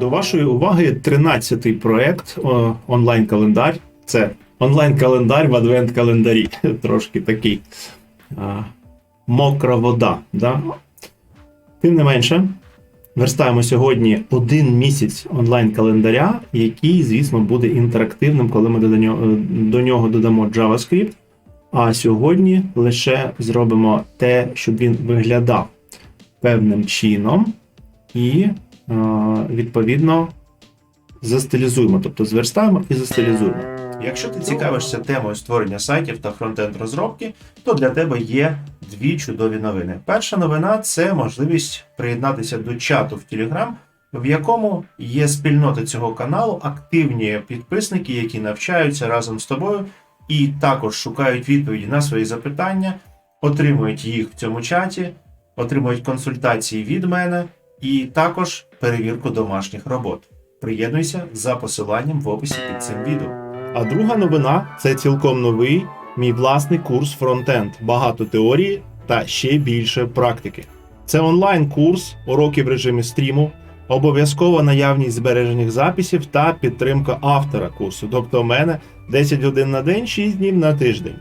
До вашої уваги 13-й проект онлайн-календар. Це онлайн-календар в адвент-календарі. Трошки такий а, мокра вода. Да? Тим не менше, верстаємо сьогодні один місяць онлайн-календаря, який, звісно, буде інтерактивним, коли ми до нього, до нього додамо JavaScript. А сьогодні лише зробимо те, щоб він виглядав певним чином, і відповідно застилізуємо, тобто зверстаємо і застилізуємо. Якщо ти цікавишся темою створення сайтів та фронтенд розробки, то для тебе є дві чудові новини. Перша новина це можливість приєднатися до чату в Telegram, в якому є спільнота цього каналу, активні підписники, які навчаються разом з тобою і також шукають відповіді на свої запитання, отримують їх в цьому чаті, отримують консультації від мене і також перевірку домашніх робот. Приєднуйся за посиланням в описі під цим відео. А друга новина це цілком новий мій власний курс фронтенд. Багато теорії та ще більше практики. Це онлайн-курс, уроки в режимі стріму, обов'язкова наявність збережених записів та підтримка автора курсу. Тобто, у мене 10 годин на день, 6 днів на тиждень.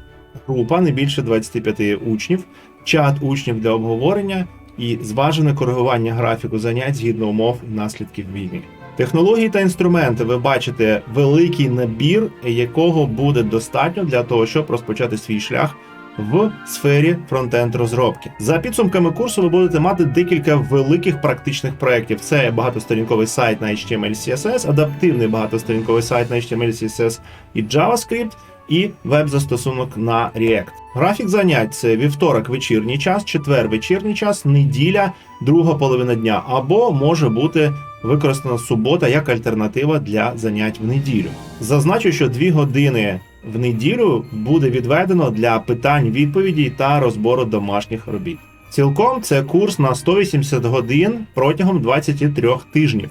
Група не більше 25 учнів, чат учнів для обговорення і зважене коригування графіку занять згідно умов і наслідків війни. Технології та інструменти ви бачите великий набір, якого буде достатньо для того, щоб розпочати свій шлях в сфері фронтенд розробки. За підсумками курсу ви будете мати декілька великих практичних проєктів. Це багатосторінковий сайт на HTML CSS, адаптивний багатосторінковий сайт на HTML CSS і JavaScript, і веб-застосунок на React. Графік занять це вівторок вечірній час, четвер вечірній час, неділя, друга половина дня, або може бути використана субота як альтернатива для занять в неділю. Зазначу, що дві години в неділю буде відведено для питань, відповідей та розбору домашніх робіт. Цілком це курс на 180 годин протягом 23 тижнів.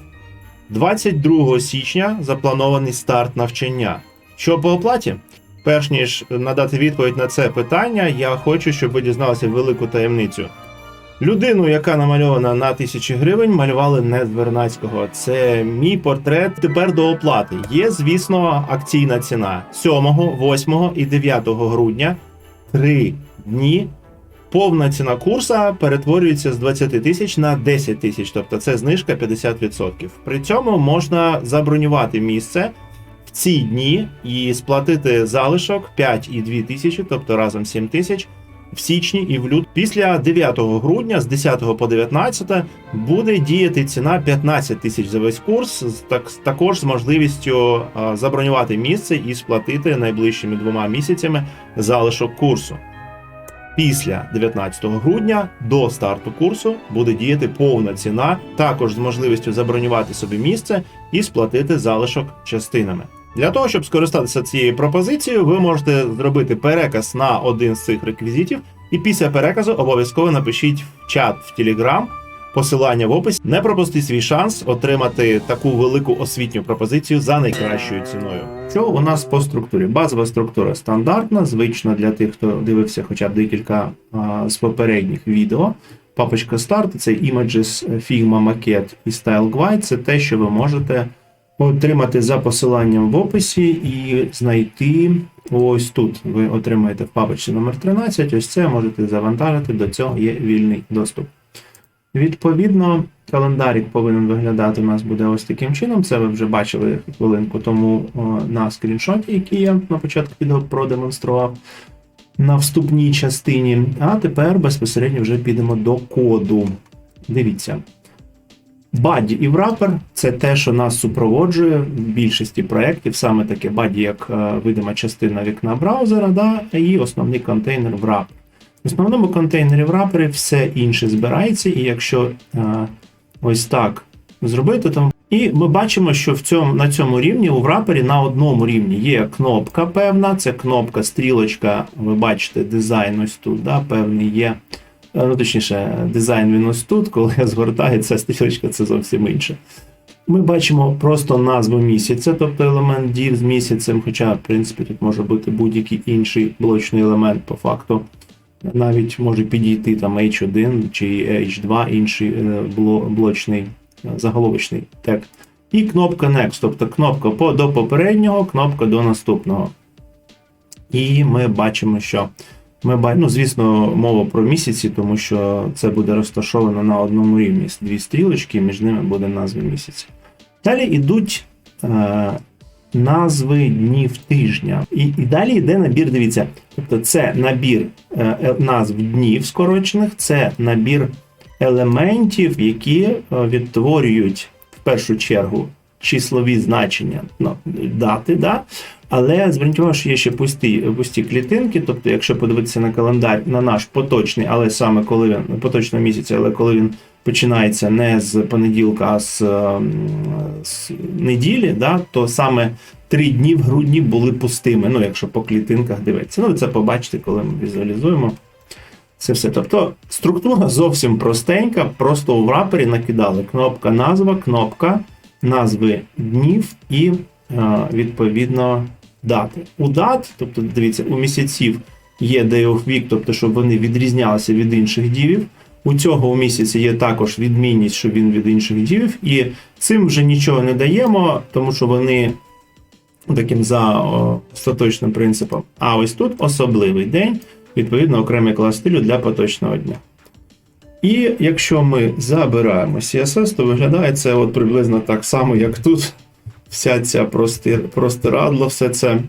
22 січня запланований старт навчання. Що по оплаті? Перш ніж надати відповідь на це питання, я хочу, щоб ви дізналися велику таємницю. Людину, яка намальована на тисячі гривень, малювали не Вернацького. Це мій портрет тепер до оплати. Є, звісно, акційна ціна 7, 8 і 9 грудня. Три дні. Повна ціна курса перетворюється з 20 тисяч на 10 тисяч, тобто це знижка 50%. При цьому можна забронювати місце ці дні і сплатити залишок 5,2 тисячі, тобто разом 7 тисяч в січні і в лют. Після 9 грудня з 10 по 19 буде діяти ціна 15 тисяч за весь курс, так, також з можливістю забронювати місце і сплатити найближчими двома місяцями залишок курсу. Після 19 грудня до старту курсу буде діяти повна ціна, також з можливістю забронювати собі місце і сплатити залишок частинами. Для того, щоб скористатися цією пропозицією, ви можете зробити переказ на один з цих реквізитів, і після переказу обов'язково напишіть в чат в Telegram посилання в описі. Не пропустіть свій шанс отримати таку велику освітню пропозицію за найкращою ціною. Що у нас по структурі? Базова структура стандартна, звична для тих, хто дивився хоча б декілька а, з попередніх відео. Папочка старт це Images, Figma, Maquette і Style Guide. Це те, що ви можете отримати за посиланням в описі і знайти ось тут. Ви отримаєте в папочці номер 13. Ось це можете завантажити. До цього є вільний доступ. Відповідно, календарик повинен виглядати у нас буде ось таким чином. Це ви вже бачили хвилинку тому на скріншоті, який я на початку відео продемонстрував на вступній частині. А тепер безпосередньо вже підемо до коду. Дивіться. Баді і врапер це те, що нас супроводжує в більшості проєктів, саме таке баді, як е, видима частина вікна браузера, да, і основний контейнер в рапер. В основному контейнері в рапері все інше збирається, і якщо е, ось так зробити, то І ми бачимо, що в цьому, на цьому рівні у врапері на одному рівні є кнопка певна, це кнопка, стрілочка, ви бачите, дизайн ось тут, да, певний є. Ну, точніше, дизайн він ось тут, коли я згортаю, ця стрілочка це зовсім інше. Ми бачимо просто назву місяця, тобто елемент дів з місяцем, хоча, в принципі, тут може бути будь-який інший блочний елемент по факту. Навіть може підійти там H1 чи H2, інший е, блочний е, заголовочний тег. І кнопка Next, тобто кнопка до попереднього, кнопка до наступного. І ми бачимо, що ми ба- ну, звісно, мова про місяці, тому що це буде розташовано на одному рівні. Дві стрілочки, між ними буде назва місяця. Далі йдуть е, назви днів тижня. І, і далі йде набір, дивіться. Тобто це набір е, е, назв днів скорочених, це набір елементів, які е, відтворюють в першу чергу числові значення ну, дати, да? але зверніть увагу, що є ще пусті, пусті клітинки. Тобто, якщо подивитися на календар, на наш поточний, але саме коли він поточного місяця, але коли він починається не з понеділка, а з, ем, з неділі, да, то саме три дні в грудні були пустими. Ну, якщо по клітинках дивитися. Ну, це побачите, коли ми візуалізуємо. Це все. Тобто структура зовсім простенька, просто у врапері накидали кнопка назва, кнопка назви днів і е, відповідно дати. У дат, тобто дивіться, у місяців є day of week, тобто щоб вони відрізнялися від інших дівів. У цього у місяці є також відмінність, що він від інших дівів, і цим вже нічого не даємо, тому що вони таким за остаточним принципом. А ось тут особливий день, відповідно, окремий клас стилю для поточного дня. І якщо ми забираємо CSS, то виглядає це от приблизно так само, як тут. Вся ця простир, простирадло, все це.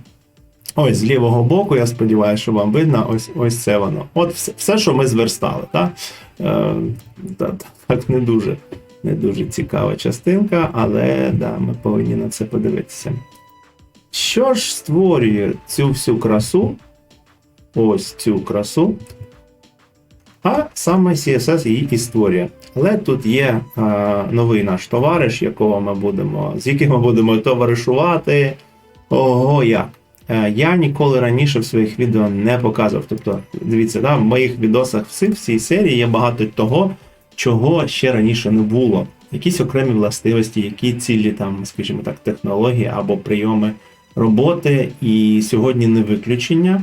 Ось з лівого боку, я сподіваюся, що вам видно, ось ось це воно. От все, все що ми зверстали. Так? Е, та, так не дуже, не дуже цікава частинка, але да, ми повинні на це подивитися. Що ж створює цю всю красу? Ось цю красу. А саме CSS її і створює. Але тут є е, новий наш товариш, якого ми будемо, з яким ми будемо товаришувати. Ого, як. Е, я ніколи раніше в своїх відео не показував. Тобто, дивіться, да, в моїх відосах всі, в цій серії є багато того, чого ще раніше не було. Якісь окремі властивості, які цілі, там, скажімо так, технології або прийоми роботи. І сьогодні не виключення.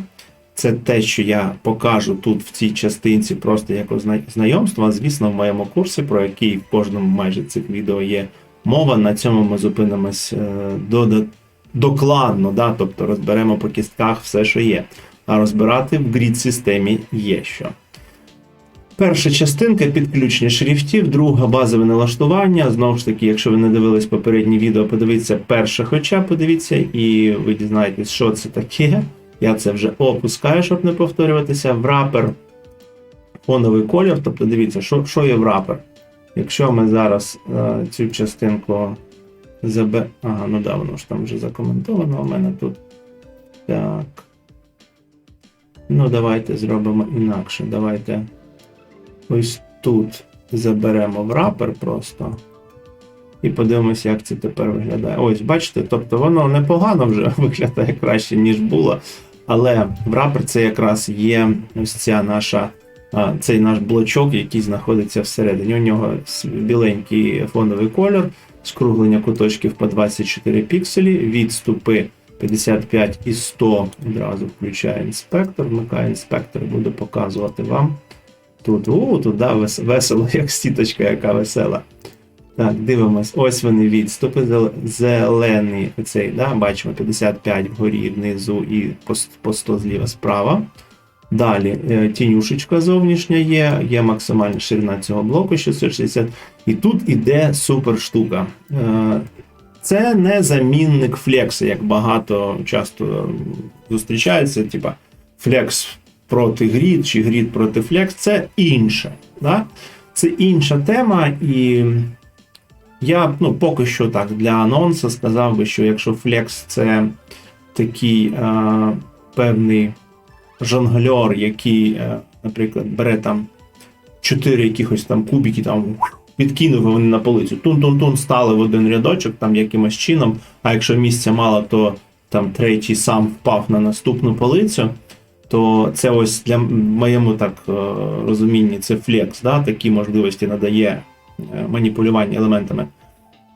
Це те, що я покажу тут в цій частинці, просто як знайомство. Звісно, в моєму курсі, про який в кожному майже цих відео є мова. На цьому ми зупинимось е, дода- докладно, да? тобто розберемо по кістках все, що є. А розбирати в грід-системі є що. Перша частинка підключення шрифтів, друга базове налаштування. Знову ж таки, якщо ви не дивились попередні відео, подивіться перше хоча подивіться, і ви дізнаєтесь, що це таке. Я це вже опускаю, щоб не повторюватися. Врапер фоновий колір. Тобто дивіться, що, що є врапер. Якщо ми зараз е, цю частинку забе. Ага, ну да, воно ж там вже закоментовано у мене тут. Так. Ну, давайте зробимо інакше. Давайте ось тут заберемо врапер просто. І подивимося, як це тепер виглядає. Ось, бачите, тобто воно непогано вже виглядає краще, ніж було. Але врапер це якраз є ось ця наша, цей наш блочок, який знаходиться всередині. У нього біленький фоновий кольор, скруглення куточків по 24 пікселі, відступи 55 і 100. Одразу включаю інспектор, вмикаю інспектор, буду показувати вам. Тут, у, тут да, весело, як сіточка, яка весела. Так, дивимось. Ось вони відступи. зел- Зелений цей, да, бачимо 55 вгорі, внизу і по, 100 зліва справа. Далі е, тінюшечка зовнішня є, є максимальна ширина цього блоку 660. І тут іде супер штука. Е, Це не замінник флекса, як багато часто зустрічається. Типа флекс проти грід чи грід проти флекс. Це інше. Да? Це інша тема, і я ну, поки що так для анонсу сказав би, що якщо Flex це такий е, певний жонглер, який, е, наприклад, бере там чотири якихось там кубики там підкинув вони на полицю. Тун-тун-тун стали в один рядочок, там якимось чином. А якщо місця мало, то там третій сам впав на наступну полицю. То це ось для моєму так е, розумінні, це флекс, да, такі можливості надає маніпулювання елементами.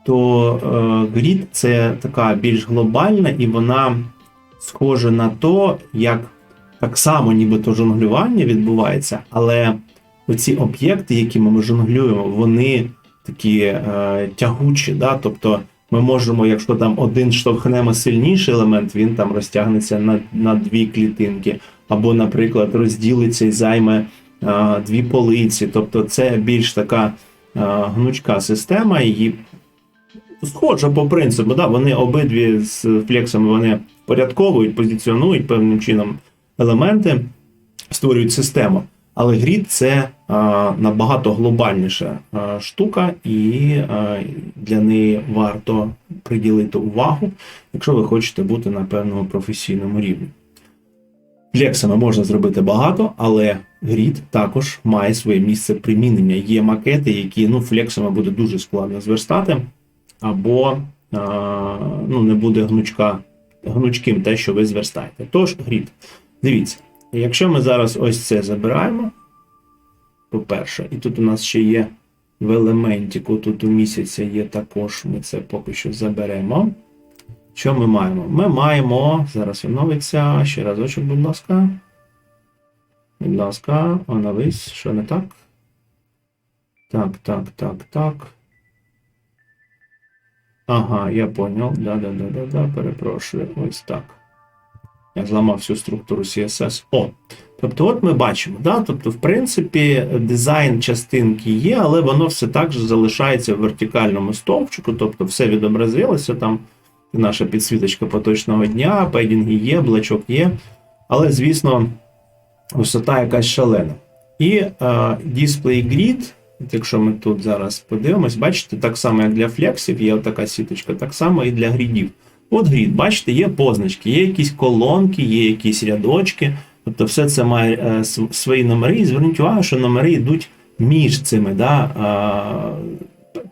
То е, грід це така більш глобальна, і вона схожа на то, як так само нібито жонглювання відбувається, але оці об'єкти, якими ми жонглюємо, вони такі е, тягучі. Да? Тобто ми можемо, якщо там один штовхнемо сильніший елемент, він там розтягнеться на, на дві клітинки, або, наприклад, розділиться і займе е, дві полиці. Тобто це більш така е, гнучка система, її схожа по принципу. Да? Вони обидві з флексами вони порядковують, позиціонують певним чином елементи, створюють систему. Але грід це а, набагато глобальніша а, штука, і а, для неї варто приділити увагу, якщо ви хочете бути на певному професійному рівні. Флексами можна зробити багато, але грід також має своє місце примінення. Є макети, які ну, флексами буде дуже складно зверстати, або а, ну, не буде гнучка, гнучким те, що ви зверстаєте. Тож, грід. Дивіться, якщо ми зараз ось це забираємо, по-перше, і тут у нас ще є в елементіку, тут у місяця є також, ми це поки що заберемо. Що ми маємо? Ми маємо, зараз оновиться, ще разочок, будь ласка. Будь ласка, оновись, що не так? Так, так, так, так. Ага, я понял. Да-да-да-да-да, перепрошую. Ось так. Я зламав всю структуру CSS. О. Тобто, от ми бачимо, да? тобто, в принципі, дизайн частинки є, але воно все так же залишається в вертикальному стовпчику, тобто все відобразилося там. Наша підсвіточка поточного дня, пейдінги є, блачок є. Але, звісно, висота якась шалена. І е, Display Grid, якщо ми тут зараз подивимось, бачите, так само, як для флексів, є така сіточка, так само і для грідів. От грід, бачите, є позначки, є якісь колонки, є якісь рядочки. Тобто все це має е, свої номери. І зверніть увагу, що номери йдуть між цими. Да,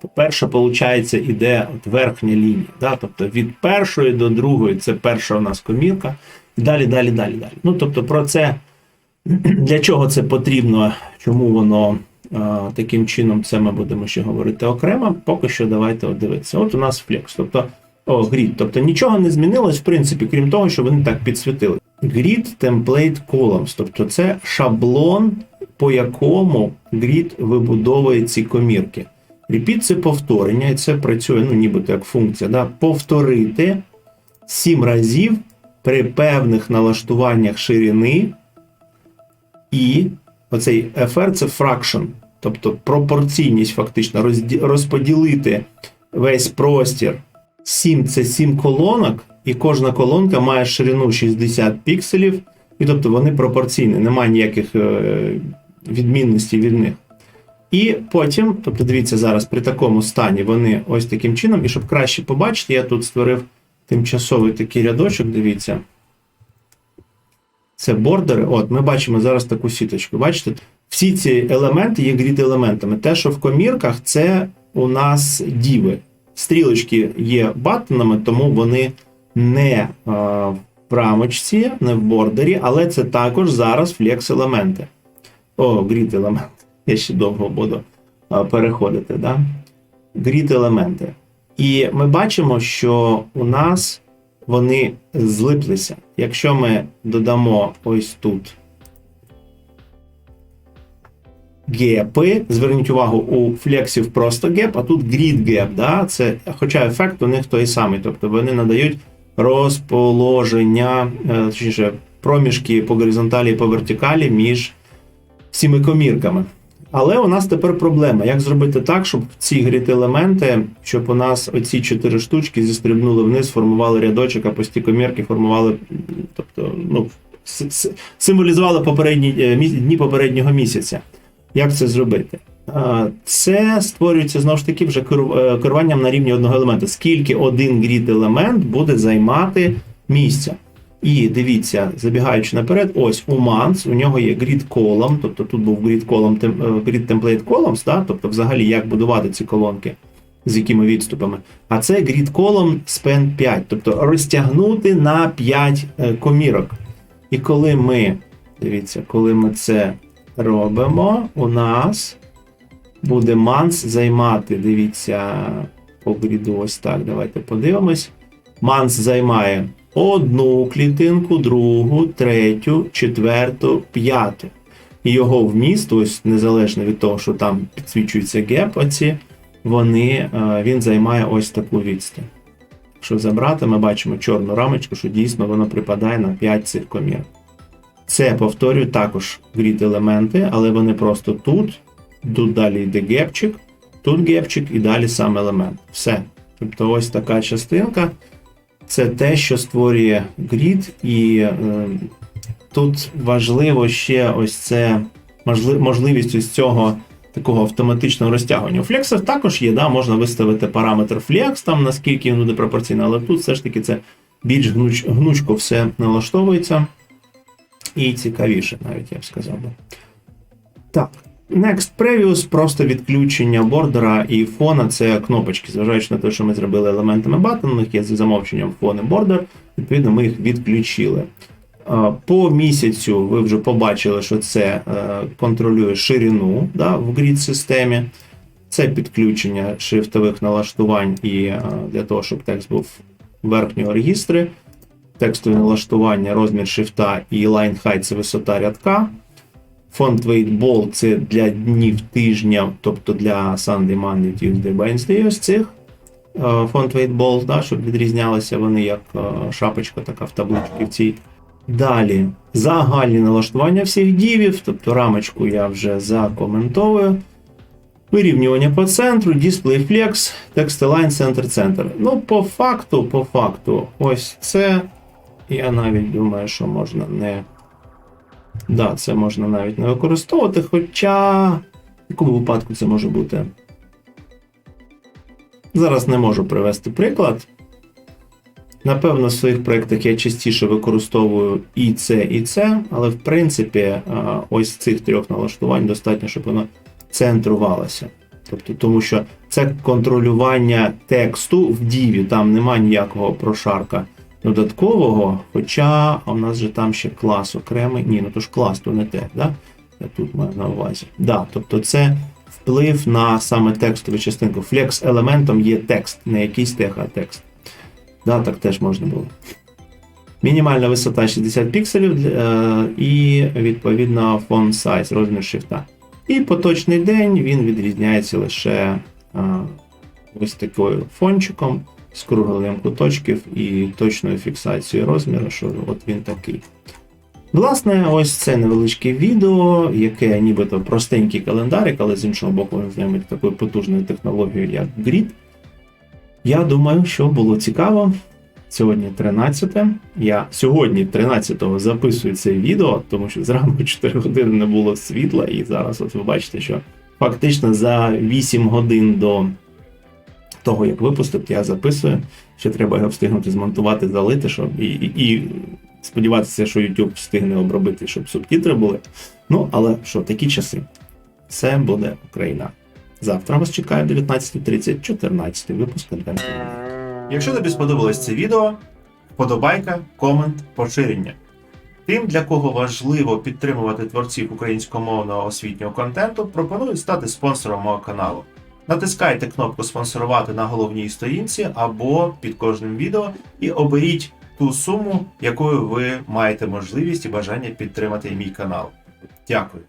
е, перша, виходить, іде от верхня лінія. Да, тобто від першої до другої це перша у нас комірка. І далі, далі, далі, далі. Ну, тобто, про це для чого це потрібно, чому воно е, таким чином, це ми будемо ще говорити окремо. Поки що давайте дивитися. От у нас флекс. Тобто о, grid. Тобто нічого не змінилось, в принципі, крім того, що вони так підсвітили. Grid Template Columns, тобто це шаблон, по якому grid вибудовує ці комірки. Repeat – це повторення, і це працює, ну, нібито як функція. Да? Повторити 7 разів при певних налаштуваннях ширини. І оцей FR це fraction, тобто пропорційність, фактично, розподілити весь простір 7 це 7 колонок, і кожна колонка має ширину 60 пікселів, і тобто вони пропорційні, немає ніяких е, відмінностей від них. І потім, тобто дивіться, зараз при такому стані вони ось таким чином, і щоб краще побачити, я тут створив тимчасовий такий рядочок, дивіться. Це бордери. От, ми бачимо зараз таку сіточку. Бачите, всі ці елементи є грід елементами. Те, що в комірках, це у нас діви. Стрілочки є баттонами, тому вони не е, в рамочці, не в бордері, але це також зараз флекс-елементи. О, грід елемент. Я ще довго буду е, переходити. Да? Грід елементи. І ми бачимо, що у нас вони злиплися. Якщо ми додамо ось тут гепи, зверніть увагу, у флексів просто геп, а тут grid gap, да? Це, хоча ефект у них той самий, тобто вони надають розположення, е, точніше, проміжки по горизонталі і по вертикалі між цими комірками. Але у нас тепер проблема. Як зробити так, щоб ці грід-елементи, щоб у нас оці чотири штучки зістрибнули вниз, формували рядочок, а пусті комірки формували, тобто, ну, символізували попередні е, дні попереднього місяця. Як це зробити? Це створюється знову ж таки вже е, керуванням на рівні одного елемента. Скільки один грід елемент буде займати місця? І дивіться, забігаючи наперед, ось у Manс, у нього є grid column, тобто тут був grid column, е, grid template columns, да? тобто взагалі як будувати ці колонки, з якими відступами. А це grid column span 5, тобто розтягнути на 5 е, комірок. І коли ми, дивіться, коли ми це робимо, у нас буде манс займати, дивіться, по гріду ось так, давайте подивимось. Манс займає одну клітинку, другу, третю, четверту, п'яту. І його вміст, ось незалежно від того, що там підсвічуються геп, оці, вони, е, він займає ось таку відстань. Якщо забрати, ми бачимо чорну рамочку, що дійсно воно припадає на 5 цих комірок. Це, повторюю, також грід елементи, але вони просто тут, тут далі йде гепчик, тут гепчик і далі сам елемент. Все. Тобто ось така частинка. Це те, що створює грід, і е, тут важливо ще ось це можливість ось цього такого автоматичного розтягування. У флексах також є, да, можна виставити параметр flex, там наскільки він буде пропорційний, але тут все ж таки це більш гнуч, гнучко все налаштовується. І цікавіше, навіть я б сказав би. Так. Next Previous просто відключення бордера і фона це кнопочки. Зважаючи на те, що ми зробили елементами button, них є за замовченням фон і бордер, відповідно, ми їх відключили. По місяцю ви вже побачили, що це е, контролює ширину да, в grid системі. Це підключення шрифтових налаштувань і е, для того, щоб текст був верхнього регістри. Текстові налаштування, розмір шрифта і line height – це висота рядка. Weight ball це для днів тижня, тобто для Sunday, Monday, Tuesday, Wednesday, ось цих. Е, weight ball, да, щоб відрізнялися вони як е, шапочка така в табличці в цій. Далі загальні налаштування всіх дівів, тобто рамочку я вже закоментовую. Вирівнювання по центру, Display Flex, Text Align, Center, Center. Ну, по факту, по факту, ось це. Я навіть думаю, що можна не. Да, це можна навіть не використовувати, хоча в якому випадку це може бути. Зараз не можу привести приклад. Напевно, в своїх проєктах я частіше використовую і це, і це, але в принципі, ось цих трьох налаштувань достатньо, щоб воно центрувалося. Тобто, тому що це контролювання тексту в діві, там нема ніякого прошарка додаткового, хоча в нас же там ще клас окремий. Ні, ну то ж клас, то не те, да? Я тут маю на увазі. Да, тобто це вплив на саме текстову частинку. Флекс елементом є текст, не якийсь тех, а текст. Да, так теж можна було. Мінімальна висота 60 пікселів е, і відповідно font size, розмір шрифта. І поточний день він відрізняється лише е, ось такою фончиком з кругленням куточків і точною фіксацією розміру, що от він такий. Власне, ось це невеличке відео, яке нібито простенький календарик, але з іншого боку, він знайомить такою потужною технологією, як Grid. Я думаю, що було цікаво. Сьогодні 13. Я сьогодні 13-го записую це відео, тому що зранку 4 години не було світла, і зараз от ви бачите, що фактично за 8 годин до того, як випустити, я записую. Ще треба його встигнути змонтувати, залити, щоб і, і, і сподіватися, що YouTube встигне обробити, щоб субтитри були. Ну, але що, такі часи. Це буде Україна. Завтра вас чекає 19.30, 14 випуск контенту. Якщо тобі сподобалось це відео, вподобайка, комент, поширення. Тим, для кого важливо підтримувати творців українськомовного освітнього контенту, пропоную стати спонсором мого каналу. Натискайте кнопку спонсорувати на головній сторінці або під кожним відео і оберіть ту суму, якою ви маєте можливість і бажання підтримати мій канал. Дякую.